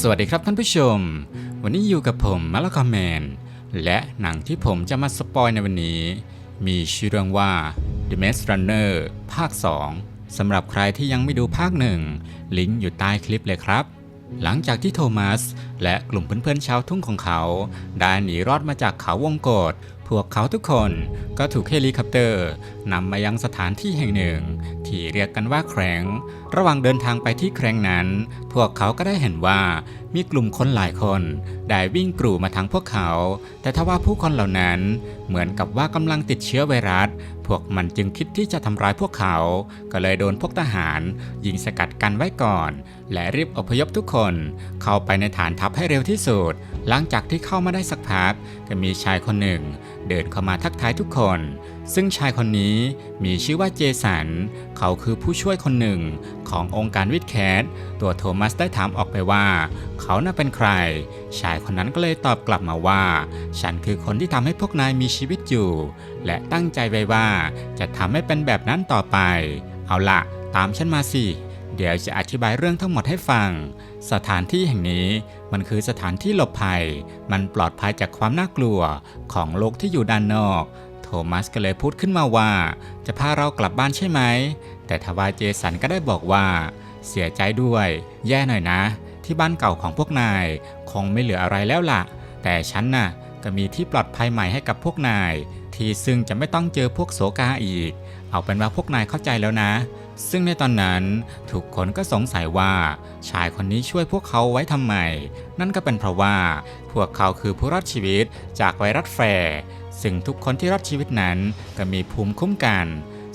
สวัสดีครับท่านผู้ชม วันนี้อยู่กับผมมาลคอมแมน และหนังที่ผมจะมาสปอยในวันนี้ มีชื่อเรื่องว่า The Maze Runner ภาค 2 สำหรับใครที่ยังไม่ดูภาคหนึ่งลิงก์อยู่ใต้คลิปเลยครับ หลังจากที่โทมัส และกลุ่มเพื่อนๆชาวทุ่งของเขา ได้หนีรอดมาจากเขาวงกฏพวกเขาทุกคนก็ถูกเฮลิคอปเตอร์นำมายังสถานที่แห่งหนึ่ง ที่เรียกกันว่าแครงระหว่างเดินทางไปที่แครงนั้น พวกเขาก็ได้เห็นว่ามีกลุ่มคนหลายคนได้วิ่งกรูมาทางพวกเขา แต่ทว่าผู้คนเหล่านั้นเหมือนกับว่ากำลังติดเชื้อไวรัส พวกมันจึงคิดที่จะทำร้ายพวกเขา ก็เลยโดนพวกทหาร ยิงสกัดกันไว้ก่อน และรีบอพยพทุกคน เข้าไปในฐานทัพให้เร็วที่สุด หลังจากที่เข้ามาได้สักพักก็มีชายคนหนึ่ง เดินเข้ามาทักทายทุกคน ซึ่งชายคนนี้มีชื่อว่าเจสัน เขาคือผู้ช่วยคนหนึ่งขององค์การวิดแคสตัวโทมัสได้ถามออกไปว่า เขาน่าเป็นใคร ชายคนนั้นก็เลยตอบกลับมาว่า ฉันคือคนที่ทำให้พวกนายมีชีวิตอยู่ และตั้งใจไว้ว่าจะทำให้เป็นแบบนั้นต่อไป เอาละตามฉันมาสิ เดี๋ยวจะอธิบายเรื่องทั้งหมดให้ฟัง สถานที่แห่งนี้มันคือสถานที่หลบภัย มันปลอดภัยจากความน่ากลัวของโลกที่อยู่ด้านนอก โทมัสก็เลยพูดขึ้นมาว่า จะพาเรากลับบ้านใช่ไหม แต่ทว่าเจสันก็ได้บอกว่า เสียใจด้วย แย่หน่อยนะ ที่บ้านเก่าของพวกนาย คงไม่เหลืออะไรแล้วล่ะ แต่ฉันน่ะก็มีที่ปลอดภัยใหม่ให้กับพวกนาย ที่ซึ่งจะไม่ต้องเจอพวกโสกาอีก เอาเป็นว่าพวกนายเข้าใจแล้วนะ ซึ่งในตอนนั้นทุกคนก็สงสัยว่าชายคนนี้ช่วยพวกเขาไว้ทำไม นั่นก็เป็นเพราะว่าพวกเขาคือผู้รอดชีวิตจากไวรัสแฟร์ซึ่งทุกคนที่รอดชีวิตนั้นก็มีภูมิคุ้มกัน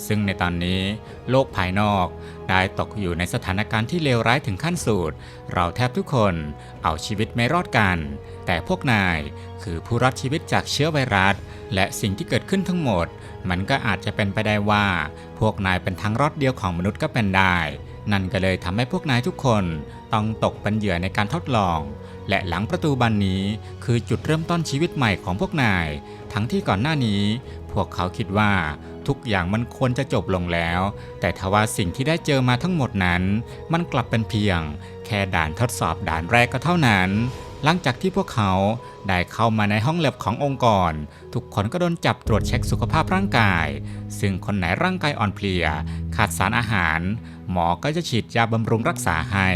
ซึ่งในตอนนี้โลกภายนอกได้ตกอยู่ในสถานการณ์ที่เลวร้ายถึงขั้นสุด เราแทบทุกคนเอาชีวิตไม่รอดกัน แต่พวกนายคือผู้รอดชีวิตจากเชื้อไวรัส และสิ่งที่เกิดขึ้นทั้งหมด มันก็อาจจะเป็นไปได้ว่า พวกนายเป็นทางรอดเดียวของมนุษย์ก็เป็นได้ นั่นก็เลยทำให้พวกนายทุกคนต้องตกเป็นเหยื่อในการทดลอง และหลังประตูบานนี้คือจุดเริ่มต้นชีวิตใหม่ของพวกนาย ทั้งที่ก่อนหน้านี้ พวกเขาคิดว่า ทุกอย่างมันควรจะจบลงแล้ว แต่ทว่าสิ่งที่ได้เจอมาทั้งหมดนั้น มันกลับเป็นเพียง แค่ด่านทดสอบด่านแรกก็เท่านั้น หลังจากที่พวกเขาได้เข้ามาในห้องแลบขององค์กร ทุกคนก็โดนจับตรวจเช็คสุขภาพร่างกาย ซึ่งคนไหนร่างกายอ่อนเพลีย ขาดสารอาหาร หมอก็จะฉีดยาบำรุงรักษาให้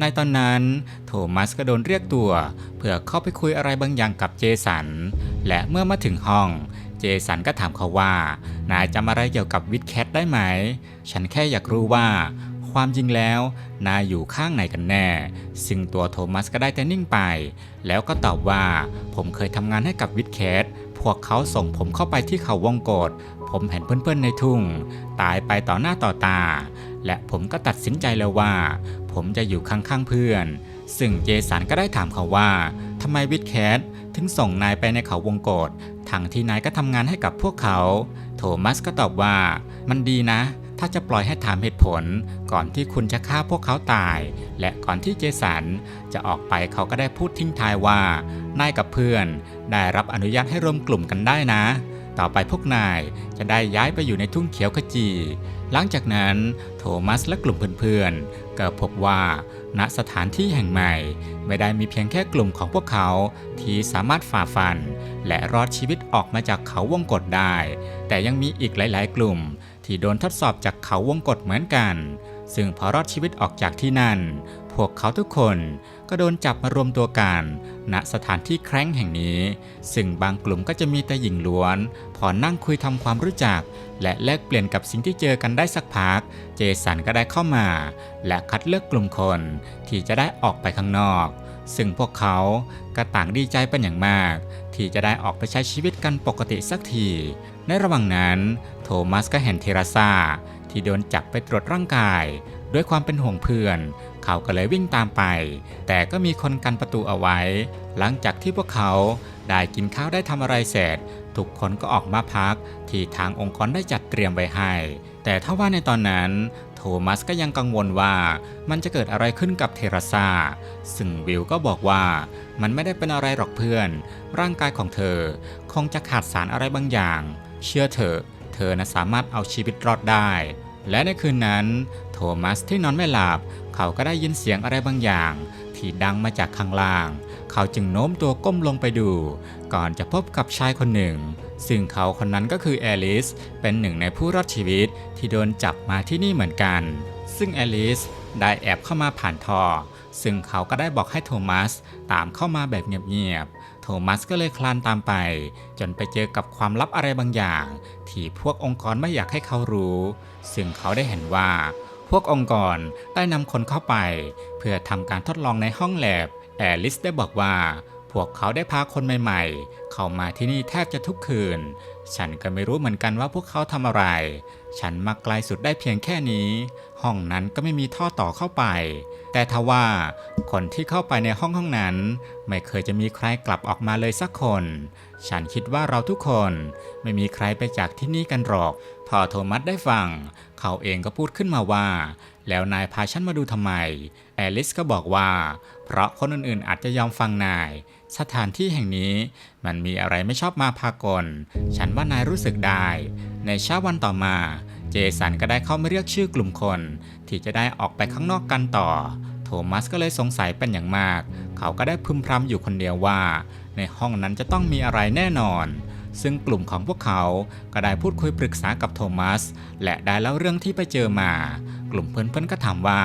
ในตอนนั้น โทมัสก็โดนเรียกตัว เพื่อเข้าไปคุยอะไรบางอย่างกับเจสัน และเมื่อมาถึงห้อง จสันก็ถามเขาว่า นายจำอะไรเกี่ยวกับวิดแคทได้ไหม ฉันแค่อยากรู้ว่า ความจริงแล้ว นายอยู่ข้างไหนกันแน่ ซึ่งตัวโทมัสก็ได้แต่นิ่งไป แล้วก็ตอบว่า ผมเคยทำงานให้กับวิดแคทพวกเขาส่งผมเข้าไปที่เขาวงกฏผมเห็นเพื่อนๆในทุ่ง ตายไปต่อหน้าต่อตา และผมก็ตัดสินใจแล้วว่า ผมจะอยู่ข้างๆเพื่อน ซึ่งเจสันก็ได้ถามเขาว่าทำไมวิดแคทถึงส่งนายไปในเขาวงกฏทั้งที่นายก็ทำงานให้กับพวกเขา โทมัสก็ตอบว่ามันดีนะ ถ้าจะปล่อยให้ถามเหตุผล ก่อนที่คุณจะฆ่าพวกเขาตาย และก่อนที่เจสันจะออกไปเขาก็ได้พูดทิ้งท้ายว่านายกับเพื่อน ได้รับอนุญาตให้รวมกลุ่มกันได้นะ ต่อไปพวกนายจะได้ย้ายไปอยู่ในทุ่งเขียวขจี หลังจากนั้นโทมัสและกลุ่มเพื่อนๆก็พบว่า ณสถานที่แห่งใหม่ ไม่ได้มีเพียงแค่กลุ่มของพวกเขาที่สามารถฝ่าฟัน และรอดชีวิตออกมาจากเขาวงกฏได้ แต่ยังมีอีกหลาย ๆ กลุ่ม ที่โดนทดสอบจากเขาวงกฏเหมือนกัน ซึ่งพอรอดชีวิตออกจากที่นั่น พวกเขาทุกคน ก็โดนจับมารวมตัวกันณสถานที่แคร้งแห่งนี้ ซึ่งบางกลุ่มก็จะมีแต่หญิงล้วน พอนั่งคุยทำความรู้จัก และแลกเปลี่ยนกับสิ่งที่เจอกันได้สักพัก เจสันก็ได้เข้ามา และคัดเลือกกลุ่มคนที่จะได้ออกไปข้างนอก ซึ่งพวกเขาก็ต่างดีใจเป็นอย่างมาก ที่จะได้ออกไปใช้ชีวิตกันปกติสักที ในระหว่างนั้น โทมัสก็เห็นเทราซาที่โดนจับไปตรวจร่างกาย ด้วยความเป็นห่วงเพื่อน เขาก็เลยวิ่งตามไป แต่ก็มีคนกันประตูเอาไว้ หลังจากที่พวกเขาได้กินข้าวได้ทำอะไรเสร็จ ทุกคนก็ออกมาพัก ที่ทางองค์กรได้จัดเตรียมไว้ให้ แต่ถ้าว่าในตอนนั้น โทมัสก็ยังกังวลว่ามันจะเกิดอะไรขึ้นกับเทราซาซึ่งวิลก็บอกว่ามันไม่ได้เป็นอะไรหรอกเพื่อน ร่างกายของเธอ คงจะขาดสารอะไรบางอย่าง เชื่อเถอะเธอนะสามารถเอาชีวิตรอดได้ และในคืนนั้น โทมัสที่นอนไม่หลับ เขาก็ได้ยินเสียงอะไรบางอย่าง ที่ดังมาจากข้างล่าง เขาจึงโน้มตัวก้มลงไปดู ก่อนจะพบกับชายคนหนึ่ง ซึ่งเขาคนนั้นก็คือแอลิส เป็นหนึ่งในผู้รอดชีวิตที่โดนจับมาที่นี่เหมือนกัน ซึ่งแอลิสได้แอบเข้ามาผ่านท่อ ซึ่งเขาก็ได้บอกให้โทมัสตามเข้ามาแบบเงียบๆ โทมัสก็เลยคลานตามไป จนไปเจอกับความลับอะไรบางอย่าง ที่พวกองค์กรไม่อยากให้เขารู้ ซึ่งเขาได้เห็นว่า วกองค์กรได้นำคนเข้าไป เพื่อทำการทดลองในห้องแลบแอลิสได้บอกว่า พวกเขาได้พาคนใหม่ๆ เข้ามาที่นี่แทบจะทุกคืน ฉันก็ไม่รู้เหมือนกันว่าพวกเขาทำอะไร ฉันมาไกลสุดได้เพียงแค่นี้ ห้องนั้นก็ไม่มีท่อต่อเข้าไป แต่ทว่าคนที่เข้าไปในห้องห้องนั้น ไม่เคยจะมีใครกลับออกมาเลยสักคน ฉันคิดว่าเราทุกคน ไม่มีใครไปจากที่นี่กันหรอก พอโทมัสได้ฟัง เขาเองก็พูดขึ้นมาว่า แล้วนายพาฉันมาดูทำไม แอลิสก็บอกว่า เพราะคนอื่นๆอาจจะยอมฟังนาย สถานที่แห่งนี้ มันมีอะไรไม่ชอบมาพากล ฉันว่านายรู้สึกได้ ในเช้าวันต่อมา เจสันก็ได้เข้ามาเรียกชื่อกลุ่มคน ที่จะได้ออกไปข้างนอกกันต่อ โทมัสก็เลยสงสัยเป็นอย่างมาก เขาก็ได้พึมพำอยู่คนเดียวว่า ในห้องนั้นจะต้องมีอะไรแน่นอน ซึ่งกลุ่มของพวกเขาก็ได้พูดคุยปรึกษากับโทมัส และได้เล่าเรื่องที่ไปเจอมา กลุ่มเพื่อนๆก็ถามว่า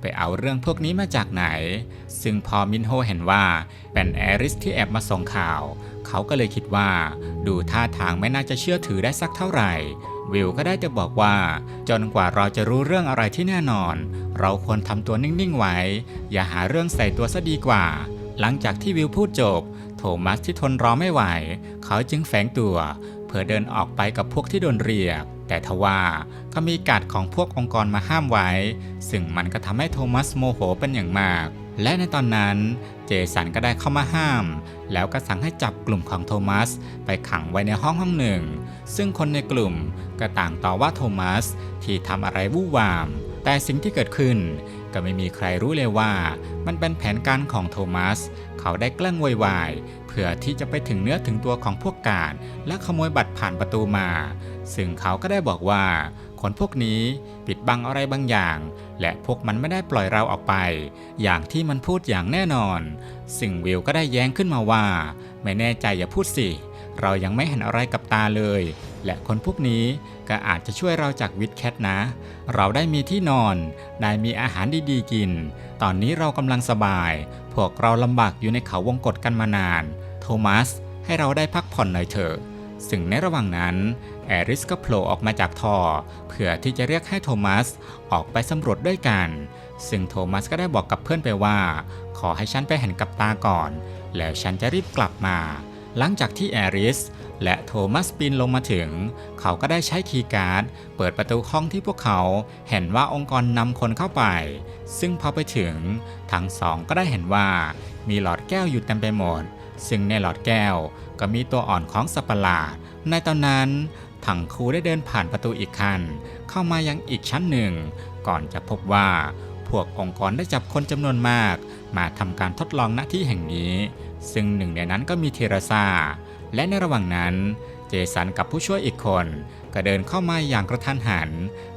ไปเอาเรื่องพวกนี้มาจากไหน ซึ่งพอมินโฮเห็นว่าเป็นแอริสที่แอบมาส่งข่าว เขาก็เลยคิดว่า ดูท่าทางไม่น่าจะเชื่อถือได้สักเท่าไหร่วิลก็ได้จะบอกว่า จนกว่าเราจะรู้เรื่องอะไรที่แน่นอน เราควรทำตัวนิ่งๆไว้ อย่าหาเรื่องใส่ตัวซะดีกว่า หลังจากที่วิลพูดจบ โทมัสที่ทนรอไม่ไหว เขาจึงแฝงตัว เพื่อเดินออกไปกับพวกที่โดนเรียก แต่ทว่าก็มีการดของพวกองค์กรมาห้ามไว้ ซึ่งมันก็ทำให้โทมัสโมโหเป็นอย่างมาก และในตอนนั้นเจสันก็ได้เข้ามาห้าม แล้วก็สั่งให้จับกลุ่มของโทมัส ไปขังไว้ในห้องห้องหนึ่ง ซึ่งคนในกลุ่มก็ต่างต่อว่าโทมัสที่ทำอะไรวู่วาม แต่สิ่งที่เกิดขึ้นก็ไม่มีใครรู้เลยว่ามันเป็นแผนการของโทมัส เขาได้แกล้งวยวายเพื่อที่จะไปถึงเนื้อถึงตัวของพวกกาดและขโมยบัตรผ่านประตูมา ซึ่งเขาก็ได้บอกว่า คนพวกนี้ปิดบังอะไรบางอย่าง และพวกมันไม่ได้ปล่อยเราออกไป อย่างที่มันพูดอย่างแน่นอน ซึ่งวิลก็ได้แย้งขึ้นมาว่า ไม่แน่ใจอย่าพูดสิ เรายังไม่เห็นอะไรกับตาเลย และคนพวกนี้ ก็อาจจะช่วยเราจากวิดแคทนะ เราได้มีที่นอน ได้มีอาหารดีๆกิน ตอนนี้เรากำลังสบาย พวกเราลำบากอยู่ในเขาวงกฏกันมานาน โทมัส ให้เราได้พักผ่อนหน่อยเถอะซึ่งในระหว่างนั้นแอริสก็โผล่ออกมาจากท่อเพื่อที่จะเรียกให้โทมัสออกไปสำรวจด้วยกัน ซึ่งโทมัสก็ได้บอกกับเพื่อนไปว่า ขอให้ฉันไปเห็นกับตาก่อน แล้วฉันจะรีบกลับมา หลังจากที่แอริส และโทมัสปีนลงมาถึง เขาก็ได้ใช้คีย์การ์ด เปิดประตูห้องที่พวกเขาเห็นว่าองค์กรนำคนเข้าไป ซึ่งพอไปถึง ทั้งสองก็ได้เห็นว่า มีหลอดแก้วอยู่เต็มไปหมด ซึ่งในหลอดแก้วก็มีตัวอ่อนของสัตว์ประหลาด ในตอนนั้นทั้งคู่ได้เดินผ่านประตูอีกคัน เข้ามายังอีกชั้นหนึ่ง ก่อนจะพบว่าพวกองค์กรได้จับคนจำนวนมาก มาทำการทดลองณที่แห่งนี้ ซึ่งหนึ่งในนั้นก็มีเทเรซา และในระหว่างนั้น เจสันกับผู้ช่วยอีกคน ก็เดินเข้ามาอย่างกระทันหัน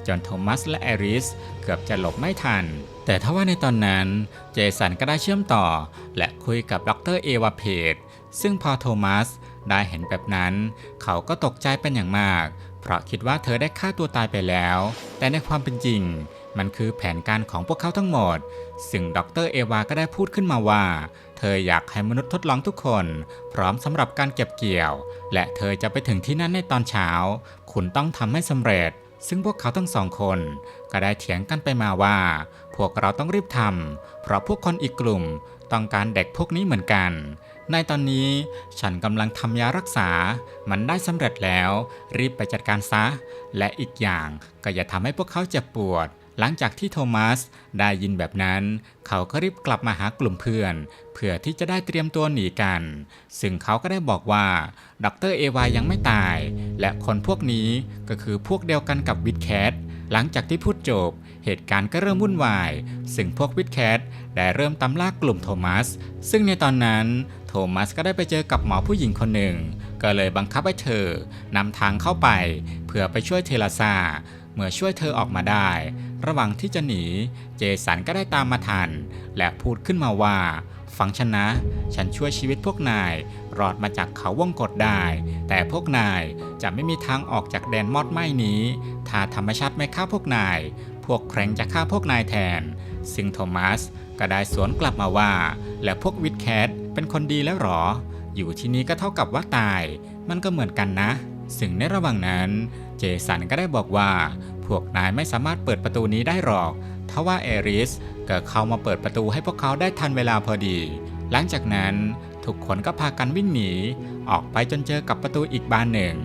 จนโทมัสและแอริสเกือบจะหลบไม่ทัน แต่ทว่าในตอนนั้น เจสันก็ได้เชื่อมต่อ และคุยกับดรเอวาเพดซึ่งพอโทมัสได้เห็นแบบนั้น เขาก็ตกใจเป็นอย่างมาก เพราะคิดว่าเธอได้ฆ่าตัวตายไปแล้ว แต่ในความเป็นจริง มันคือแผนการของพวกเขาทั้งหมด ซึ่งดรเอวาก็ได้พูดขึ้นมาว่า เธออยากให้มนุษย์ทดลองทุกคน พร้อมสำหรับการเก็บเกี่ยว และเธอจะไปถึงที่นั่นในตอนเช้า คุณต้องทำให้สำเร็จ ซึ่งพวกเขาทั้งสองคน ก็ได้เถียงกันไปมาว่า พวกเราต้องรีบทำเพราะพวกคนอีกกลุ่ม ต้องการเด็กพวกนี้เหมือนกัน ในตอนนี้ฉันกำลังทำยารักษา มันได้สำเร็จแล้ว รีบไปจัดการซะ และอีกอย่างก็อย่าทำให้พวกเขาเจ็บปวด หลังจากที่โทมัสได้ยินแบบนั้น เขาก็รีบกลับมาหากลุ่มเพื่อน เพื่อที่จะได้เตรียมตัวหนีกัน ซึ่งเขาก็ได้บอกว่าดรเอวายังไม่ตาย และคนพวกนี้ก็คือพวกเดียวกันกับวิดแคทหลังจากที่พูดจบ เหตุการณ์ก็เริ่มวุ่นวาย ซึ่งพวกวิดแคทได้เริ่มตามลากกลุ่มโทมัส ซึ่งในตอนนั้นโทมัสก็ได้ไปเจอกับหมอผู้หญิงคนหนึ่ง ก็เลยบังคับให้เธอนำทางเข้าไป เพื่อไปช่วยเทเลซา เมื่อช่วยเธอออกมาได้ ระหว่างที่จะหนี เจสันก็ได้ตามมาทัน และพูดขึ้นมาว่า ฟังฉันนะ ฉันช่วยชีวิตพวกนาย รอดมาจากเขาวงกฏได้ แต่พวกนายจะไม่มีทางออกจากแดนมอดไหม้นี้ ถ้าธรรมชาติไม่ฆ่าพวกนาย พวกแครงจะฆ่าพวกนายแทน ซึ่งโทมัสก็ได้สวนกลับมาว่า แล้วพวกวิดแคทเป็นคนดีแล้วหรอ อยู่ที่นี่ก็เท่ากับว่าตาย มันก็เหมือนกันนะ ซึ่งในระหว่างนั้น เจสันก็ได้บอกว่า พวกนายไม่สามารถเปิดประตูนี้ได้หรอกทว่าเอริสก็เข้ามาเปิดประตูให้พวกเขาได้ทันเวลาพอดี หลังจากนั้นทุกคนก็พากันวิ่งหนี ออกไปจนเจอกับประตูอีกบานหนึ่ง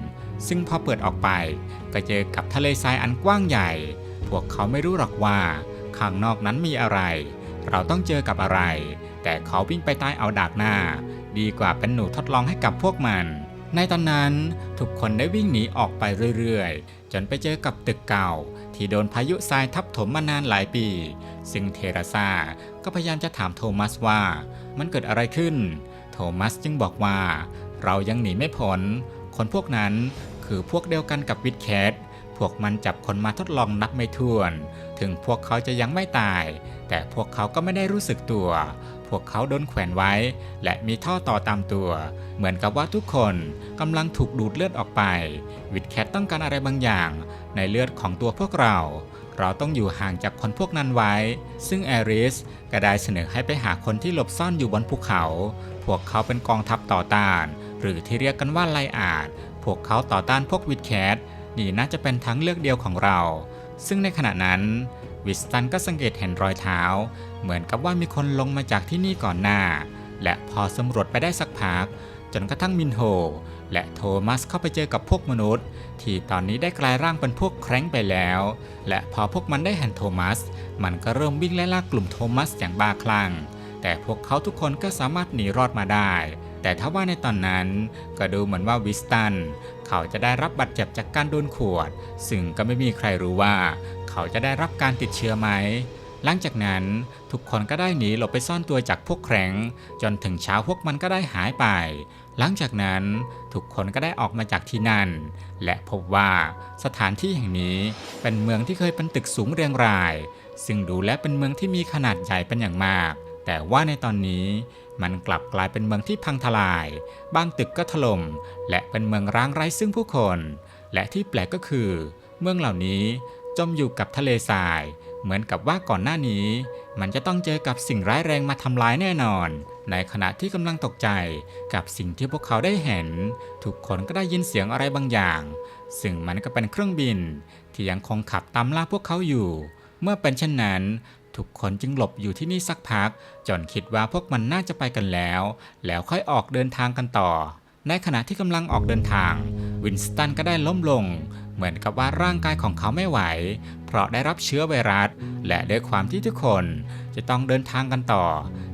ซึ่งพอเปิดออกไป ก็เจอกับทะเลทรายอันกว้างใหญ่ พวกเขาไม่รู้หรอกว่าข้างนอกนั้นมีอะไร เราต้องเจอกับอะไร แต่เขาวิ่งไปใต้เอาดากหน้า ดีกว่าเป็นหนูทดลองให้กับพวกมัน ในตอนนั้นทุกคนได้วิ่งหนีออกไปเรื่อยๆ จนไปเจอกับตึกเก่า ที่โดนพายุทรายทับถมมานานหลายปี ซึ่งเทเรซาก็พยายามจะถามโทมัสว่ามันเกิดอะไรขึ้น โทมัสจึงบอกว่า เรายังหนีไม่พ้นคนพวกนั้นคือพวกเดียวกันกับวิดแคทพวกมันจับคนมาทดลองนับไม่ถ้วน ถึงพวกเขาจะยังไม่ตาย แต่พวกเขาก็ไม่ได้รู้สึกตัว พวกเขาโดนแขวนไว้ และมีท่อต่อตามตัว เหมือนกับว่าทุกคนกำลังถูกดูดเลือดออกไป วิดแคทต้องการอะไรบางอย่าง ในเลือดของตัวพวกเรา เราต้องอยู่ห่างจากคนพวกนั้นไว้ ซึ่งแอริสก็ได้เสนอให้ไปหาคนที่หลบซ่อนอยู่บนภูเขา พวกเขาเป็นกองทัพต่อต้าน หรือที่เรียกกันว่าไลอาดพวกเขาต่อต้านพวกวิดแคทนี่น่าจะเป็นทางเลือกเดียวของเรา ซึ่งในขณะนั้น วิสตันก็สังเกตเห็นรอยเท้า เหมือนกับว่ามีคนลงมาจากที่นี่ก่อนหน้า และพอสำรวจไปได้สักพัก จนกระทั่งมินโฮและโทมัสเข้าไปเจอกับพวกมนุษย์ ที่ตอนนี้ได้กลายร่างเป็นพวกแคร้งไปแล้ว และพอพวกมันได้เห็นโทมัส มันก็เริ่มวิ่งไล่ล่ากลุ่มโทมัสอย่างบ้าคลั่งแต่พวกเขาทุกคนก็สามารถหนีรอดมาได้ แต่ถ้าว่าในตอนนั้นก็ดูเหมือนว่าวิสตัน เขาจะได้รับบาดเจ็บจากการโดนขวด ซึ่งก็ไม่มีใครรู้ว่า เขาจะได้รับการติดเชื้อไหม หลังจากนั้นทุกคนก็ได้หนีหลบไปซ่อนตัวจากพวกแครงจนถึงเช้าพวกมันก็ได้หายไป หลังจากนั้นทุกคนก็ได้ออกมาจากที่นั่น และพบว่าสถานที่แห่งนี้เป็นเมืองที่เคยเป็นตึกสูงเรียงราย ซึ่งดูและเป็นเมืองที่มีขนาดใหญ่เป็นอย่างมาก แต่ว่าในตอนนี้ มันกลับกลายเป็นเมืองที่พังทลาย บางตึกก็ถล่ม และเป็นเมืองร้างไร้ซึ่งผู้คน และที่แปลกก็คือ เมืองเหล่านี้จมอยู่กับทะเลทราย เหมือนกับว่าก่อนหน้านี้ มันจะต้องเจอกับสิ่งร้ายแรงมาทำร้ายแน่นอน ในขณะที่กำลังตกใจกับสิ่งที่พวกเขาได้เห็น ทุกคนก็ได้ยินเสียงอะไรบางอย่าง ซึ่งมันก็เป็นเครื่องบิน ที่ยังคงขับตามล่าพวกเขาอยู่ เมื่อเป็นเช่นนั้น ทุกคนจึงหลบอยู่ที่นี่สักพัก จนคิดว่าพวกมันน่าจะไปกันแล้ว แล้วค่อยออกเดินทางกันต่อ ในขณะที่กำลังออกเดินทาง วินสตันก็ได้ล้มลง เหมือนกับว่าร่างกายของเขาไม่ไหว เพราะได้รับเชื้อไวรัส และด้วยความที่ทุกคนจะต้องเดินทางกันต่อ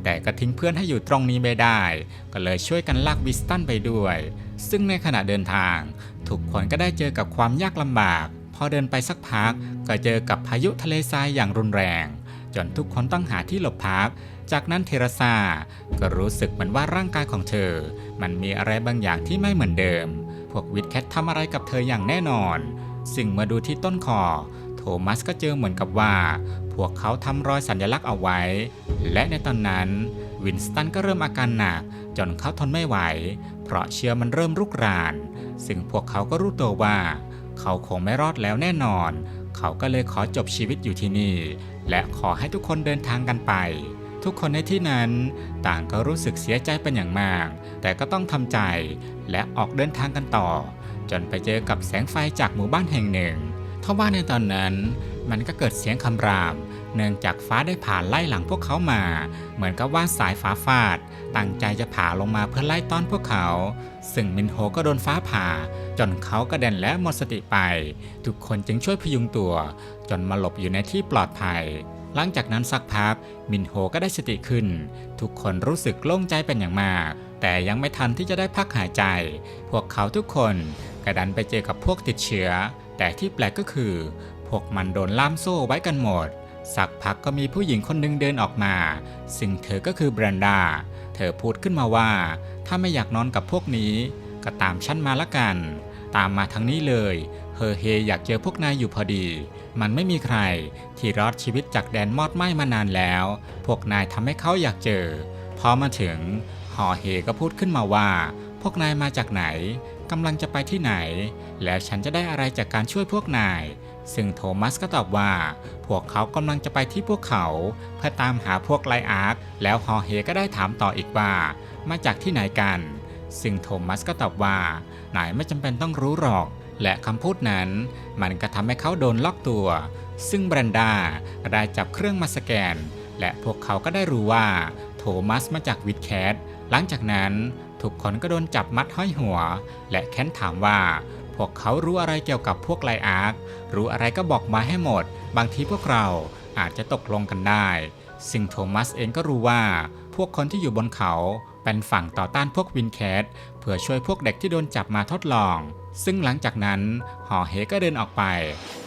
แต่ก็ทิ้งเพื่อนให้อยู่ตรงนี้ไม่ได้ ก็เลยช่วยกันลากวินสตันไปด้วย ซึ่งในขณะเดินทาง ทุกคนก็ได้เจอกับความยากลำบากพอเดินไปสักพักก็เจอกับพายุทะเลทรายอย่างรุนแรง จนทุกคนต้องหาที่หลบพัก จากนั้นเทเรซาก็รู้สึกเหมือนว่าร่างกายของเธอ มันมีอะไรบางอย่างที่ไม่เหมือนเดิม พวกวิดแคททำอะไรกับเธออย่างแน่นอน ซึ่งเมื่อดูที่ต้นคอ โทมัสก็เจอเหมือนกับว่า พวกเขาทำรอยสัญลักษณ์เอาไว้ และในตอนนั้น วินสตันก็เริ่มอาการหนักจนเขาทนไม่ไหว เพราะเชื้อมันเริ่มรุกราน ซึ่งพวกเขาก็รู้ตัวว่า เขาคงไม่รอดแล้วแน่นอน เขาก็เลยขอจบชีวิตอยู่ที่นี่ และขอให้ทุกคนเดินทางกันไป ทุกคนในที่นั้น ต่างก็รู้สึกเสียใจเป็นอย่างมาก แต่ก็ต้องทำใจและออกเดินทางกันต่อ จนไปเจอกับแสงไฟจากหมู่บ้านแห่งหนึ่งทว่าในตอนนั้นมันก็เกิดเสียงคำราม เนื่องจากฟ้าได้ผ่านไล่หลังพวกเขามา เหมือนกับว่าสายฟ้าฟาด ตั้งใจจะผ่าลงมาเพื่อไล่ต้อนพวกเขา ซึ่งมินโฮก็โดนฟ้าผ่า จนเขากระเด็นและหมดสติไป ทุกคนจึงช่วยพยุงตัว จนมาหลบอยู่ในที่ปลอดภัย หลังจากนั้นสักพักมินโฮก็ได้สติขึ้น ทุกคนรู้สึกโล่งใจเป็นอย่างมาก แต่ยังไม่ทันที่จะได้พักหายใจ พวกเขาทุกคนกระดันไปเจอกับพวกติดเชื้อ แต่ที่แปลกก็คือ พวกมันโดนล่ามโซ่ไว้กันหมด สักพักก็มีผู้หญิงคนหนึงเดินออกมา ซึ่งเธอก็คือแบรนดา เธอพูดขึ้นมาว่า ถ้าไม่อยากนอนกับพวกนี้ ก็ตามฉันมาละกัน ตามมาทั้งนี้เลย เฮอเฮอยากเจอพวกนายอยู่พอดี มันไม่มีใคร ที่รอดชีวิตจากแดนมอดไหม้มานานแล้ว พวกนายทำให้เขาอยากเจอ พอมาถึงฮอเฮก็พูดขึ้นมาว่า พวกนายมาจากไหนกำลังจะไปที่ไหน แล้วฉันจะได้อะไรจากการช่วยพวกนาย ซึ่งโทมัสก็ตอบว่า พวกเขากำลังจะไปที่พวกเขา เพื่อตามหาพวกไลอาร์คแล้วฮอเฮก็ได้ถามต่ออีกว่า มาจากที่ไหนกัน ซึ่งโทมัสก็ตอบว่า นายไม่จำเป็นต้องรู้หรอก และคำพูดนั้น มันก็ทำให้เขาโดนล็อกตัว ซึ่งแบรนดาได้จับเครื่องมาสแกน และพวกเขาก็ได้รู้ว่า โทมัสมาจากวิดแคทหลังจากนั้นทุกคนก็โดนจับมัดห้อยหัว และแค้นถามว่า พวกเขารู้อะไรเกี่ยวกับพวกไลอาร์ครู้อะไรก็บอกมาให้หมด บางทีพวกเราอาจจะตกลงกันได้ ซึ่งโทมัสเองก็รู้ว่า พวกคนที่อยู่บนเขาเป็นฝั่งต่อต้านพวกวินแคทเพื่อช่วยพวกเด็กที่โดนจับมาทดลอง ซึ่งหลังจากนั้นหอเฮก็เดินออกไป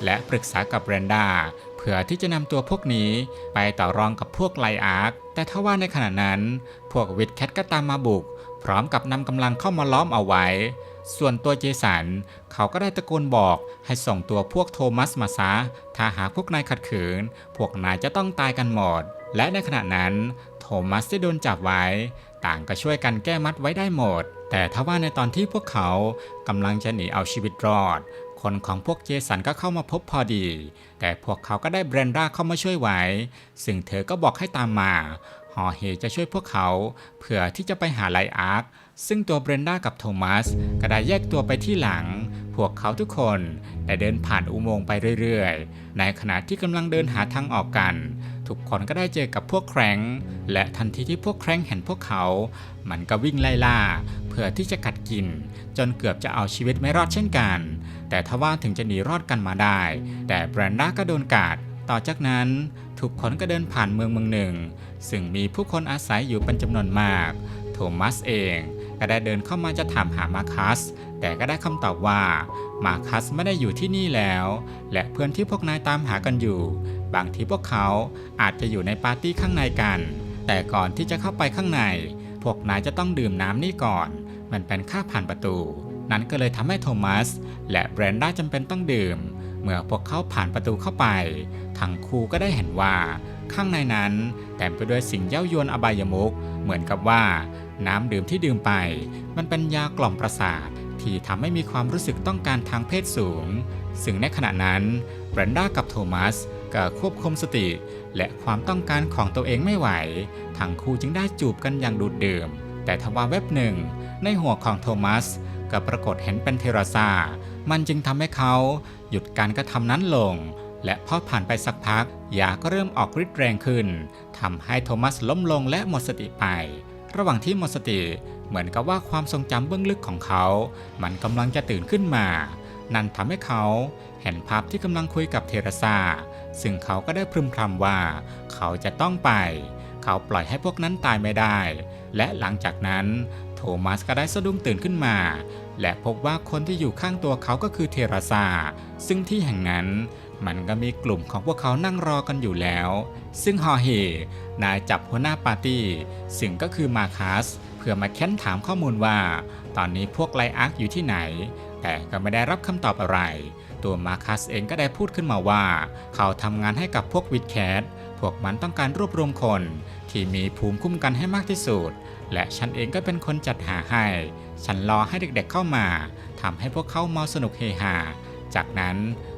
และปรึกษากับแรนดาเพื่อที่จะนำตัวพวกนี้ไปต่อรองกับพวกไลอาร์คแต่ทว่าในขณะนั้น พวกวิดแคทก็ตามมาบุก พร้อมกับนำกำลังเข้ามาล้อมเอาไว้ ส่วนตัวเจสันเขาก็ได้ตะโกนบอกให้ส่งตัวพวกโทมัสมาซะ ถ้าหากพวกนายขัดขืน พวกนายจะต้องตายกันหมด และในขณะนั้น โทมัสที่โดนจับไว้ ต่างก็ช่วยกันแก้มัดไว้ได้หมด แต่ทว่าในตอนที่พวกเขากำลังจะหนีเอาชีวิตรอด คนของพวกเจสันก็เข้ามาพบพอดี แต่พวกเขาก็ได้แบรนด้าเข้ามาช่วยไว้ ซึ่งเธอก็บอกให้ตามมาฮอเฮจะช่วยพวกเขาเพื่อที่จะไปหาไลอาร์ค ซึ่งตัวเบรนด้ากับโทมัสก็ได้แยกตัวไปที่หลัง พวกเขาทุกคนได้เดินผ่านอุโมงค์ไปเรื่อยๆ ในขณะที่กำลังเดินหาทางออกกัน ทุกคนก็ได้เจอกับพวกแครงและทันทีที่พวกแครงเห็นพวกเขา มันก็วิ่งไล่ล่า เพื่อที่จะกัดกิน จนเกือบจะเอาชีวิตไม่รอดเช่นกัน แต่ทว่าถึงจะหนีรอดกันมาได้ แต่แบรนด้าก็โดนกัดต่อจากนั้นทุกคนก็เดินผ่านเมืองเมืองหนึ่ง ซึ่งมีผู้คนอาศัยอยู่เป็นจำนวนมาก โทมัสเอง ก็ได้เดินเข้ามาจะถามหามาคัส แต่ก็ได้คำตอบว่ามาคัสไม่ได้อยู่ที่นี่แล้ว และเพื่อนที่พวกนายตามหากันอยู่ บางทีพวกเขาอาจจะอยู่ในปาร์ตี้ข้างในกัน แต่ก่อนที่จะเข้าไปข้างใน พวกนายจะต้องดื่มน้ำนี่ก่อน มันเป็นค่าผ่านประตู นั้นก็เลยทำให้โทมัส และแบรนด้าจำเป็นต้องดื่ม เมื่อพวกเขาผ่านประตูเข้าไป ทั้งคู่ก็ได้เห็นว่า ข้างในนั้นเต็มไปด้วยสิ่งเย้ายวนอบายมุก เหมือนกับว่า น้ำดื่มที่ดื่มไป มันเป็นยากล่อมประสาทที่ทำให้มีความรู้สึกต้องการทางเพศสูง ซึ่งในขณะนั้นแบรนด้ากับโทมัสก็ควบคุมสติ และความต้องการของตัวเองไม่ไหว ทั้งคู่จึงได้จูบกันอย่างดูดดื่ม แต่ทว่าเว็บหนึ่ง ในหัวของโทมัสก็ปรากฏเห็นเป็นเทราซา มันจึงทำให้เขาหยุดการกระทำนั้นลง และพอผ่านไปสักพัก ยาก็เริ่มออกฤทธิ์แรงขึ้นทำให้โทมัสล้มลงและหมดสติไป ระหว่างที่หมดสติเหมือนกับว่าความทรงจำเบื้องลึกของเขา มันกำลังจะตื่นขึ้นมา นั่นทำให้เขาเห็นภาพที่กำลังคุยกับเทราซาซึ่งเขาก็ได้พรึมพรำว่า เขาจะต้องไป เขาปล่อยให้พวกนั้นตายไม่ได้ และหลังจากนั้นโทมัสก็ได้สะดุ้งตื่นขึ้นมา และพบว่าคนที่อยู่ข้างตัวเขาก็คือเทราซาซึ่งที่แห่งนั้น มันก็มีกลุ่มของพวกเขานั่งรอกันอยู่แล้ว ซึ่งฮอเฮนายจับหัวหน้าปาร์ตี้ ซึ่งก็คือมาคัสเพื่อมาแค้นถามข้อมูลว่า ตอนนี้พวกไลอาร์คอยู่ที่ไหน แต่ก็ไม่ได้รับคำตอบอะไร ตัวมาคัสเองก็ได้พูดขึ้นมาว่า เขาทำงานให้กับพวกวิดแคทพวกมันต้องการรวบรวมคน ที่มีภูมิคุ้มกันให้มากที่สุด และฉันเองก็เป็นคนจัดหาให้ ฉันรอให้เด็กๆเข้ามาทำให้พวกเขาเมาสนุกเฮฮาจากนั้น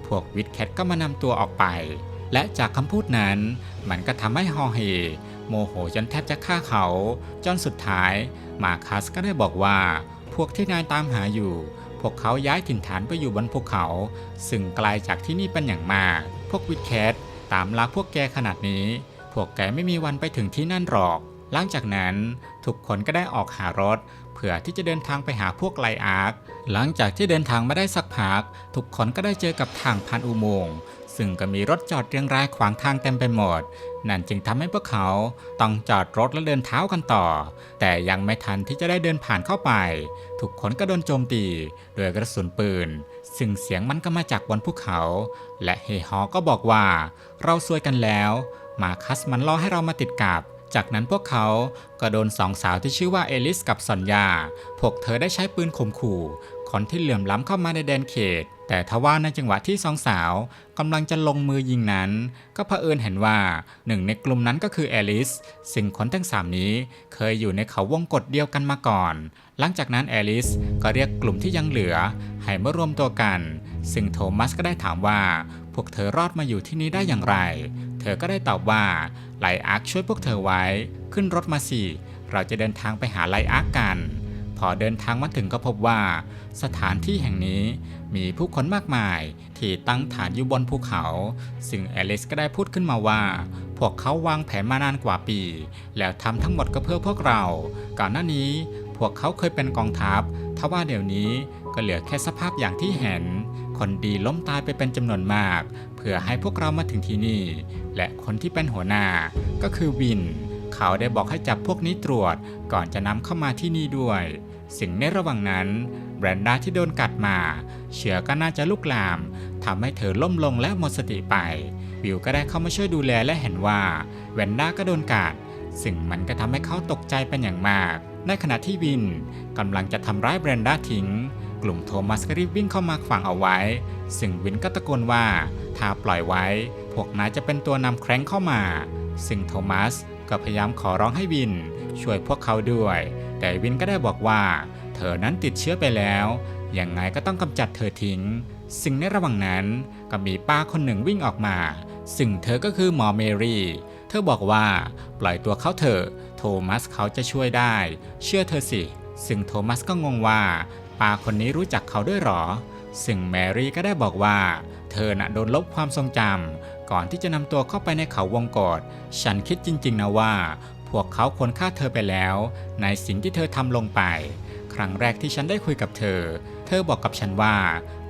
พวกวิดแคทก็มานำตัวออกไป และจากคำพูดนั้น มันก็ทำให้ฮอเฮโมโหจนแทบจะฆ่าเขา จนสุดท้าย มาคัสก็ได้บอกว่า พวกที่นายตามหาอยู่ พวกเขาย้ายถิ่นฐานไปอยู่บนภูเขา ซึ่งไกลจากที่นี่เป็นอย่างมาก พวกวิดแคทตามลากพวกแกขนาดนี้ พวกแกไม่มีวันไปถึงที่นั่นหรอก หลังจากนั้นทุกคนก็ได้ออกหารถ เพื่อที่จะเดินทางไปหาพวกไลอาร์คหลังจากที่เดินทางมาได้สักพักทุกคนก็ได้เจอกับทางผ่านอุโมงค์ซึ่งก็มีรถจอดเรียงรายขวางทางเต็มไปหมด นั่นจึงทำให้พวกเขาต้องจอดรถและเดินเท้ากันต่อ แต่ยังไม่ทันที่จะได้เดินผ่านเข้าไป ทุกคนก็โดนโจมตีด้วยกระสุนปืน ซึ่งเสียงมันก็มาจากบนภูเขา และเฮฮอก็บอกว่า เราซวยกันแล้ว มาคัสมันล่อให้เรามาติดกับ จากนั้นพวกเขาก็โดนสองสาวที่ชื่อว่าเอลิสกับซอนยาพวกเธอได้ใช้ปืนข่มขู่ คนที่เหลื่อมล้ำเข้ามาในแดนเขต แต่ทว่าในจังหวะที่สองสาวกำลังจะลงมือยิงนั้น ก็เผอิญเห็นว่าหนึ่งในกลุ่มนั้นก็คือแอลิส ซึ่งคนทั้งสามนี้เคยอยู่ในเขาวงกฏเดียวกันมาก่อน หลังจากนั้นแอลิสก็เรียกกลุ่มที่ยังเหลือ ให้มารวมตัวกัน ซึ่งโทมัสก็ได้ถามว่า พวกเธอรอดมาอยู่ที่นี่ได้อย่างไร เธอก็ได้ตอบว่า ไลอาร์คช่วยพวกเธอไว้ ขึ้นรถมาสิเราจะเดินทางไปหาไลอาร์คกัน พอเดินทางมาถึงก็พบว่า สถานที่แห่งนี้มีผู้คนมากมาย ที่ตั้งฐานอยู่บนภูเขา ซึ่งแอลิสก็ได้พูดขึ้นมาว่า พวกเขาวางแผนมานานกว่าปี แล้วทำทั้งหมดก็เพื่อพวกเรา ก่อนหน้านี้พวกเขาเคยเป็นกองทัพทว่าเดี๋ยวนี้ก็เหลือแค่สภาพอย่างที่เห็น คนดีล้มตายไปเป็นจำนวนมาก เพื่อให้พวกเรามาถึงที่นี่ และคนที่เป็นหัวหน้าก็คือวิน เขาได้บอกให้จับพวกนี้ตรวจก่อนจะนำเข้ามาที่นี่ด้วย สิ่งในระหว่างนั้นแบรนด้าที่โดนกัดมาเชื้อก็น่าจะลุกลามทำให้เธอล้มลงและหมดสติไป วิวก็ได้เข้ามาช่วยดูแลและเห็นว่าแวนด้าก็โดนกัดสิ่งมันก็ทำให้เขาตกใจเป็นอย่างมาก ในขณะที่วินกำลังจะทำร้ายแบรนด้าทิ้ง กลุ่มโทมัสก็รีบวิ่งเข้ามาขวางเอาไว้ ซึ่งวินก็ตะโกนว่าถ้าปล่อยไว้ พวกนายจะเป็นตัวนำแคร้งเข้ามา ซึ่งโทมัสก็พยายามขอร้องให้วิน ช่วยพวกเขาด้วย แต่วินก็ได้บอกว่า เธอนั้นติดเชื้อไปแล้วยังไงก็ต้องกำจัดเธอทิ้งสิ่งในระหว่างนั้นก็มีป้าคนหนึ่งวิ่งออกมา ซึ่งเธอก็คือหมอเมรี่ เธอบอกว่าปล่อยตัวเขาเถอะ โทมัสเขาจะช่วยได้ เชื่อเธอสิ ซึ่งโทมัสก็งงว่าป้าคนนี้รู้จักเขาด้วยหรอ ซึ่งแมรี่ก็ได้บอกว่า เธอน่ะโดนลบความทรงจำ ก่อนที่จะนำตัวเข้าไปในเขาวงกฏฉันคิดจริงๆนะว่า พวกเขาควรฆ่าเธอไปแล้ว ในสิ่งที่เธอทำลงไป ครั้งแรกที่ฉันได้คุยกับเธอ เธอบอกกับฉันว่า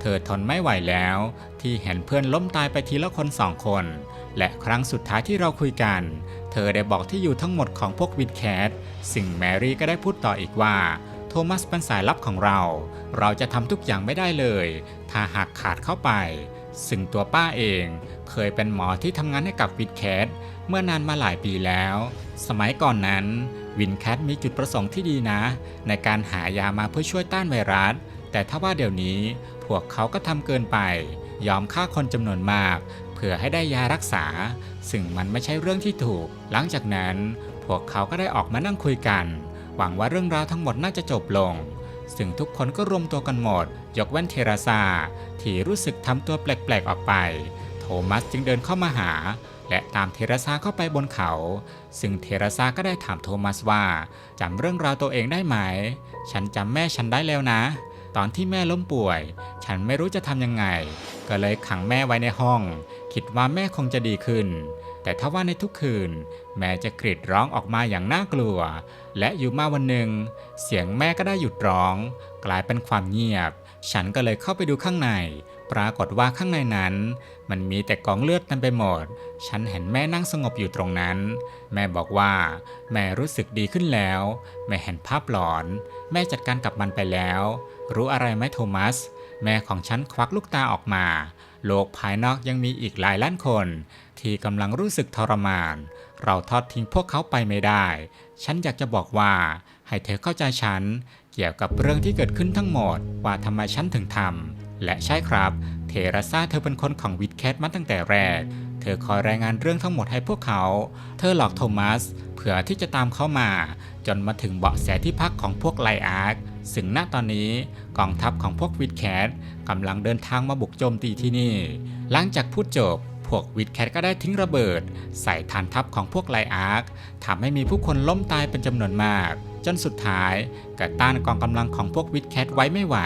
เธอทนไม่ไหวแล้ว ที่เห็นเพื่อนล้มตายไปทีละคนสองคน และครั้งสุดท้ายที่เราคุยกัน เธอได้บอกที่อยู่ทั้งหมดของพวกวิดแคทสิ่งแมรี่ก็ได้พูดต่ออีกว่าโทมัสเป็นสายลับของเรา เราจะทำทุกอย่างไม่ได้เลย ถ้าหากขาดเข้าไป ซึ่งตัวป้าเองเคยเป็นหมอที่ทำงานให้กับวิดแคทเมื่อนานมาหลายปีแล้ว สมัยก่อนนั้นวินแคทมีจุดประสงค์ที่ดีนะ ในการหายามาเพื่อช่วยต้านไวรัส แต่ถ้าว่าเดี๋ยวนี้พวกเขาก็ทำเกินไป ยอมฆ่าคนจำนวนมาก เพื่อให้ได้ยารักษา ซึ่งมันไม่ใช่เรื่องที่ถูก หลังจากนั้น พวกเขาก็ได้ออกมานั่งคุยกัน หวังว่าเรื่องราวทั้งหมดน่าจะจบลง ซึ่งทุกคนก็รวมตัวกันหมด ยกเว้นเทราซา ที่รู้สึกทำตัวแปลกๆออกไป โทมัสจึงเดินเข้ามาหา และตามเทราซาเข้าไปบนเขา ซึ่งเทราซาก็ได้ถามโทมัสว่าจำเรื่องราวตัวเองได้ไหม ฉันจำแม่ฉันได้แล้วนะ ตอนที่แม่ล้มป่วย ฉันไม่รู้จะทำยังไง ก็เลยขังแม่ไว้ในห้อง คิดว่าแม่คงจะดีขึ้น แต่ถ้าว่าในทุกคืน แม่จะกรีดร้องออกมาอย่างน่ากลัว และอยู่มาวันหนึ่ง เสียงแม่ก็ได้หยุดร้อง กลายเป็นความเงียบ ฉันก็เลยเข้าไปดูข้างใน ปรากฏว่าข้างในนั้น มันมีแต่กองเลือดเต็มไปหมด ฉันเห็นแม่นั่งสงบอยู่ตรงนั้น แม่บอกว่า แม่รู้สึกดีขึ้นแล้ว แม่เห็นภาพหลอน แม่จัดการกับมันไปแล้ว รู้อะไรไหมโทมัส แม่ของฉันควักลูกตาออกมา โลกภายนอกยังมีอีกหลายล้านคน ที่กำลังรู้สึกทรมาน เราทอดทิ้งพวกเขาไปไม่ได้ ฉันอยากจะบอกว่า ให้เธอเข้าใจฉัน เกี่ยวกับเรื่องที่เกิดขึ้นทั้งหมด ว่าทำไมฉันถึงทำและใช่ครับ เทราซาเธอเป็นคนของวิดแคทมาตั้งแต่แรก เธอคอยรายงานเรื่องทั้งหมดให้พวกเขา เธอหลอกโทมัสเพื่อที่จะตามเขามา จนมาถึงเบาะแสที่พักของพวกไลอาร์ ซึ่งณตอนนี้กองทัพของพวกวิดแคทกำลังเดินทางมาบุกโจมตีที่นี่ หลังจากพูดจบพวกวิดแคทก็ได้ทิ้งระเบิด ใส่ฐานทัพของพวกไลอาร์คทำให้มีผู้คนล้มตายเป็นจำนวนมาก จนสุดท้ายก็ต้านกองกำลังของพวกวิดแคทไว้ไม่ไหว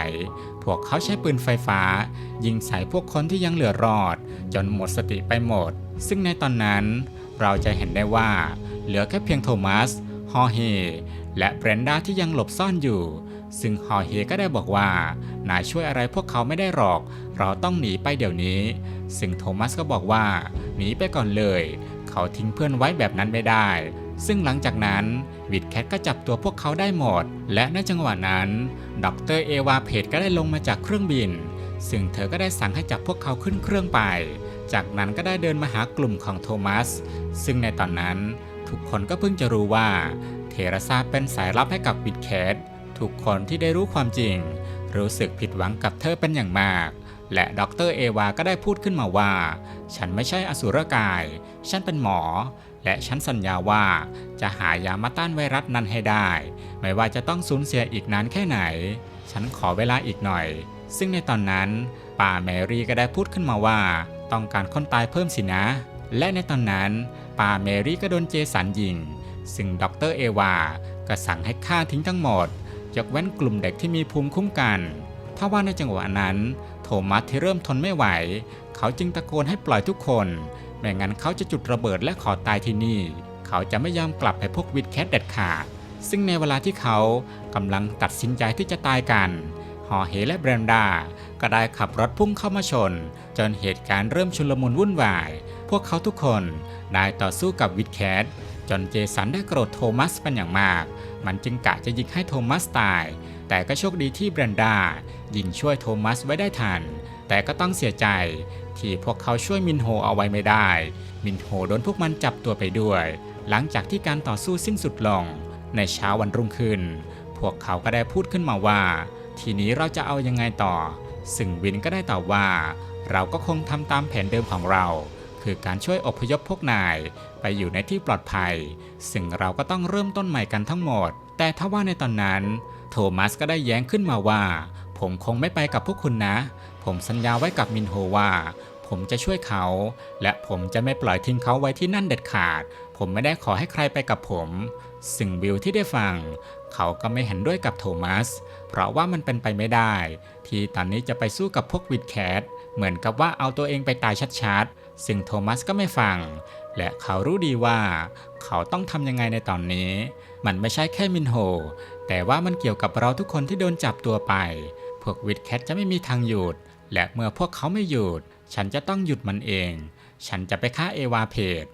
พวกเขาใช้ปืนไฟฟ้า ยิงใส่พวกคนที่ยังเหลือรอด จนหมดสติไปหมด ซึ่งในตอนนั้นเราจะเห็นได้ว่า เหลือแค่เพียงโทมัส ฮอเฮและเบรนด้าที่ยังหลบซ่อนอยู่ ซึ่งฮอเฮก็ได้บอกว่านายช่วยอะไรพวกเขาไม่ได้หรอก เราต้องหนีไปเดี๋ยวนี้ ซึ่งโทมัสก็บอกว่า หนีไปก่อนเลย เขาทิ้งเพื่อนไว้แบบนั้นไม่ได้ ซึ่งหลังจากนั้นวิดแคทก็จับตัวพวกเขาได้หมด และในจังหวะนั้นดรเอวาเพจก็ได้ลงมาจากเครื่องบิน ซึ่งเธอก็ได้สั่งให้จับพวกเขาขึ้นเครื่องไป จากนั้นก็ได้เดินมาหากลุ่มของโทมัส ซึ่งในตอนนั้น ทุกคนก็เพิ่งจะรู้ว่าเทราซาเป็นสายลับให้กับวิดแคท ทุกคนที่ได้รู้ความจริง รู้สึกผิดหวังกับเธอเป็นอย่างมาก และดรเอวาก็ได้พูดขึ้นมาว่า ฉันไม่ใช่อสุรกาย ฉันเป็นหมอ และฉันสัญญาว่าจะหายามาต้านไวรัสนั้นให้ได้ ไม่ว่าจะต้องสูญเสียอีกนานแค่ไหน ฉันขอเวลาอีกหน่อย ซึ่งในตอนนั้นป้าแมรี่ก็ได้พูดขึ้นมาว่า ต้องการคนตายเพิ่มสินะ และในตอนนั้นป้าแมรี่ก็โดนเจสันยิง ซึ่งดรเอวาก็สั่งให้ฆ่าทิ้งทั้งหมด ยกเว้นกลุ่มเด็กที่มีภูมิคุ้มกันทว่าในจังหวะนั้น โทมัสที่เริ่มทนไม่ไหว เขาจึงตะโกนให้ปล่อยทุกคน ไม่งั้นเขาจะจุดระเบิดและขอตายที่นี่ เขาจะไม่ยอมกลับไปพวกวิดแคทเด็ดขาด ซึ่งในเวลาที่เขากำลังตัดสินใจที่จะตายกันฮอเฮและเบรนดา ก็ได้ขับรถพุ่งเข้ามาชน จนเหตุการณ์เริ่มชุลมุนวุ่นวาย พวกเขาทุกคนได้ต่อสู้กับวิดแคท จนเจสันได้โกรธโทมัสเป็นอย่างมาก มันจึงกะจะยิงให้โทมัสตาย แต่ก็โชคดีที่เบรนดายิงช่วยโทมัสไว้ได้ทัน แต่ก็ต้องเสียใจที่พวกเขาช่วยมินโฮเอาไว้ไม่ได้ มินโฮโดนพวกมันจับตัวไปด้วย หลังจากที่การต่อสู้สิ้นสุดลง ในเช้าวันรุ่งขึ้น พวกเขาก็ได้พูดขึ้นมาว่า ทีนี้เราจะเอายังไงต่อ ซึ่งวินก็ได้ตอบว่า เราก็คงทำตามแผนเดิมของเรา คือการช่วยอพยพพวกนาย ไปอยู่ในที่ปลอดภัย ซึ่งเราก็ต้องเริ่มต้นใหม่กันทั้งหมด แต่ถ้าว่าในตอนนั้น โทมัสก็ได้แย้งขึ้นมาว่า ผมคงไม่ไปกับพวกคุณนะ ผมสัญญาไว้กับมินโฮว่า ผมจะช่วยเขา และผมจะไม่ปล่อยทิ้งเขาไว้ที่นั่นเด็ดขาด ผมไม่ได้ขอให้ใครไปกับผม ซึ่งวิลที่ได้ฟัง เขาก็ไม่เห็นด้วยกับโทมัส เพราะว่ามันเป็นไปไม่ได้ ที่ตอนนี้จะไปสู้กับพวกวิดแคทเหมือนกับว่าเอาตัวเองไปตายชัดๆ ซึ่งโทมัสก็ไม่ฟัง และเขารู้ดีว่า เขาต้องทำยังไงในตอนนี้ มันไม่ใช่แค่มินโฮ แต่ว่ามันเกี่ยวกับเราทุกคนที่โดนจับตัวไป พวกวิดแคทจะไม่มีทางหยุด และเมื่อพวกเขาไม่หยุด ฉันจะต้องหยุดมันเอง ฉันจะไปฆ่าเอวาเพด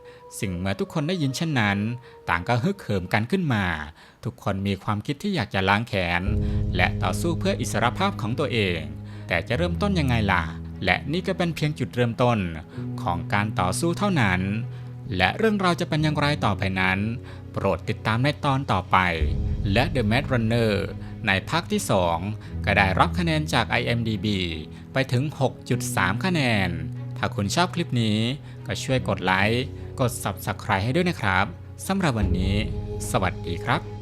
สิ่งเมื่อทุกคนได้ยินเช่นนั้น ต่างก็ฮึกเหิมกันขึ้นมา ทุกคนมีความคิดที่อยากจะล้างแขนและต่อสู้เพื่ออิสรภาพของตัวเอง แต่จะเริ่มต้นยังไงล่ะ และนี่ก็เป็นเพียงจุดเริ่มต้นของการต่อสู้เท่านั้น และเรื่องราวจะเป็นอย่างไรต่อไปนั้น โปรดติดตามในตอนต่อไป และ The Mad Runner ในภาคที่ 2 ก็ได้รับคะแนนจาก IMDb ไปถึง 6.3 คะแนน ถ้าคุณชอบคลิปนี้ก็ช่วยกดไลค์ กด Subscribe ให้ด้วยนะครับ สำหรับวันนี้ สวัสดีครับ